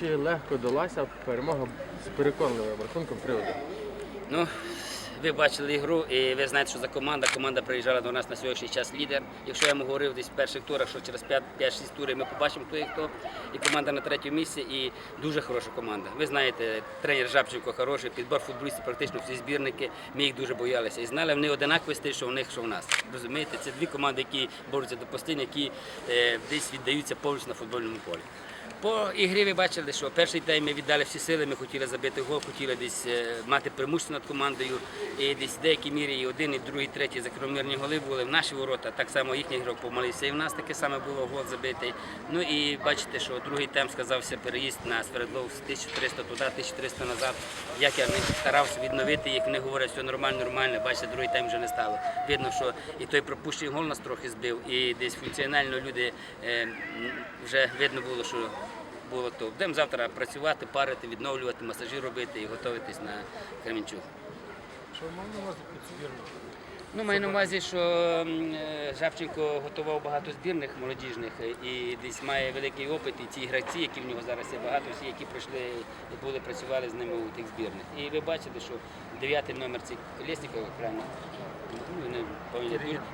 Чи легко далася перемога з переконливим рахунком 3-1? Ну, ви бачили ігру, і ви знаєте, що за команда. Команда приїжджала до нас на сьогоднішній час лідер. Якщо я йому говорив десь в перших турах, що через 5-6 турів ми побачимо, хто і хто. І команда на третьому місці, і дуже хороша команда. Ви знаєте, тренер Жабченко хороший, підбор футболістів, практично всі збірники. Ми їх дуже боялися. І знали, вони одинакові стиль, що в них, що в нас. Розумієте, це дві команди, які борються до постійно, які е, десь віддаються повністю на футбольному полі. По ігрі ви бачили, що перший тайм ми віддали всі сили, ми хотіли забити гол, хотіли десь е, мати преимущество над командою. І десь в деякій мірі і один, і другий, і третій закономірні голи були в наші ворота. Так само їхній ігрок помолився. І в нас таке саме було гол забитий. Ну і бачите, що другий тайм сказався переїзд на Свердлов з 1300 туди, 1300 назад. Як я не старався відновити їх, вони говорять, все нормально, нормально. Бачите, другий тайм вже не стало. Видно, що і той пропущений гол нас трохи збив, і десь функціонально люди е, вже видно було, що було то. Будемо завтра працювати, парити, відновлювати, масажі робити і готуватись на Кременчук. Що мав на увазі під збірну? Ну, маю на увазі, що м, е, готував багато збірних молодіжних е, і десь має великий опит. І ті гравці, які в нього зараз є багато, всі, які пройшли і були, працювали з ними у тих збірних. І ви бачите, що дев'ятий номер цих Колєсніков, правильно, ну,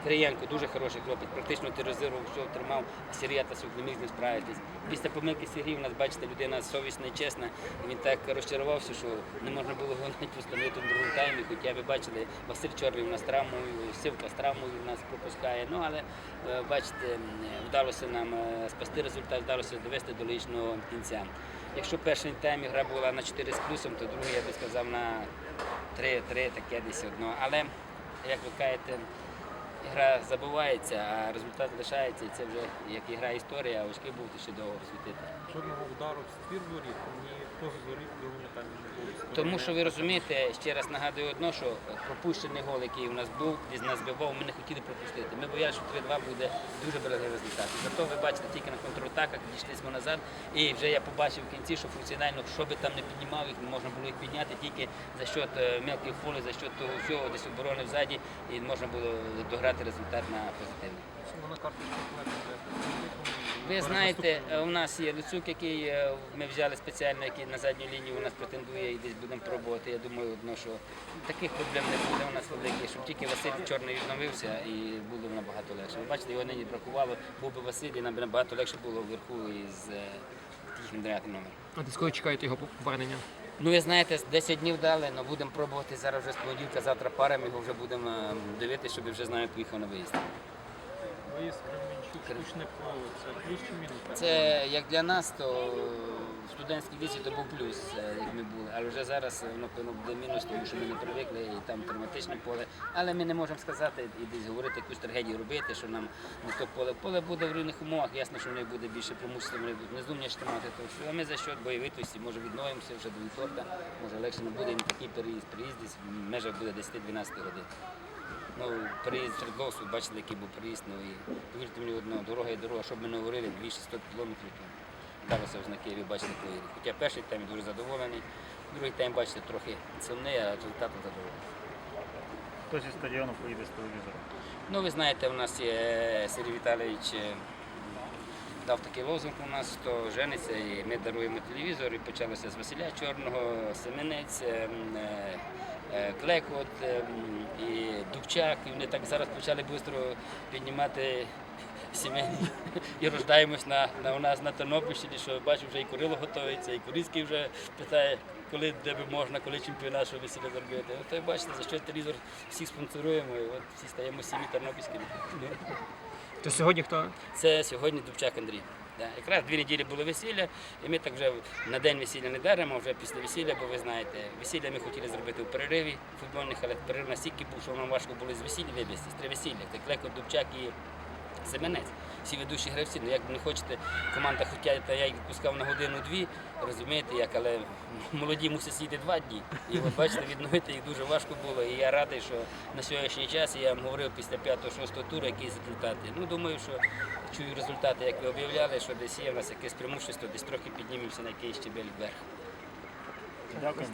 Криєнко, дуже хороший хлопець, практично тероризував, все тримав, Сергій Тасюк не міг з ним справитись. Після помилки Сергій у нас, бачите, людина совісна і чесна. Він так розчарувався, що не можна було його навіть постановити в другому таймі. Хоча ви бачили, Василь Чорний у нас травмою, Сивка з травмою нас пропускає. Ну але е, бачите, вдалося нам е, спасти результат, вдалося довести до логічного кінця. Якщо перший тайм гра була на 4 з плюсом, то другий я би сказав на 3-3, таке десь одно. Але як ви кажете, гра забувається, а результат лишається, і це вже як і гра історія, а очки будуть ще довго світити. Жодного удару в ствір воріт, ні поза зоріт в другому таймі не було. Тому що ви розумієте, ще раз нагадую одно, що пропущений гол, який у нас був, він нас збивав, ми не хотіли пропустити. Ми боялися, що 3-2 буде дуже берегливий результат. Зато ви бачите, тільки на контратаках дійшли ми назад. І вже я побачив в кінці, що функціонально, що би там не піднімав їх, можна було їх підняти тільки за счет е, мелких фолів, за счет того всього, десь оборони взаді, і можна було дограти результат на позитивний. Ви знаєте, у нас є Люцюк, який е, ми взяли спеціально, який на задню лінію у нас претендує і десь будемо пробувати. Я думаю, одно, що таких проблем не буде у нас великих, щоб тільки Василь Чорний відновився і було набагато легше. Ви бачите, його нині бракувало, був би Василь, і нам набагато легше було вверху із е, їхнім дев'ятим номером. А ти коли чекаєте його повернення? Ну, ви знаєте, 10 днів дали, але будемо пробувати зараз вже з понеділка, завтра парами його вже будемо е, дивитися, щоб вже знаю, поїхав на виїзд. Виїзд Кременчук, штучне поле, це плюс чи мінус? Це як для нас, то студентській віці то був плюс, е, як ми були. Але вже зараз воно певно буде мінус, тому що ми не привикли і там травматичне поле. Але ми не можемо сказати і десь говорити якусь трагедію робити, що нам не то поле. Поле буде в рівних умовах, ясно, що в них буде більше преимущество, вони будуть. То що а ми за счет бойовитості, може відновимося вже до вівторка, може легше не буде і такий переїзд. Приїзд десь в межах буде 10-12 годин. Ну, переїзд в Свердловську, бачили, який був переїзд. Ну, і повірте мені одно, дорога і дорога, щоб ми не говорили, 200 кілометрів, то вдалося в знаки, ви бачите, коли. Хоча перший тайм дуже задоволений, другий тайм, бачите, трохи сильний, а результатом задоволений. Хто зі стадіону поїде з телевізором? Ну, ви знаєте, у нас є е, Сергій Віталійович е, дав такий лозунг у нас, хто жениться, і ми даруємо телевізор. І почалося з Василя Чорного, Семенець, е, Клекот і Дубчак. І вони так зараз почали швидко піднімати сімейні і рождаємось на, на, у нас на Тернопільщині, що бачу, вже і Курило готується, і Курицький вже питає, коли де би можна, коли чемпіонат, що весілля зробити. От ви бачите, за що телевізор всіх спонсоруємо, і от всі стаємо сім'ї тернопільськими. То сьогодні хто? Це сьогодні Дубчак Андрій. Да. Якраз дві неділі було весілля, і ми так вже на день весілля не даримо, вже після весілля, бо ви знаєте, весілля ми хотіли зробити у перериві футбольних, але перерив настільки був, що нам важко було з весілля вивезти, з три весілля. Так Леко, Дубчак і Семенець. Всі ведучі гравці, ну як не хочете, команда хоча я їх відпускав на годину-дві, розумієте як, але молоді мусять сидіти два дні. І от бачите, відновити їх дуже важко було. І я радий, що на сьогоднішній час я вам говорив після 5-6 туру, які результати. Ну думаю, що чую результати, як ви об'являли, що десь є в нас якесь преимущество, десь трохи піднімемося на якийсь щебель вверх. Дякую.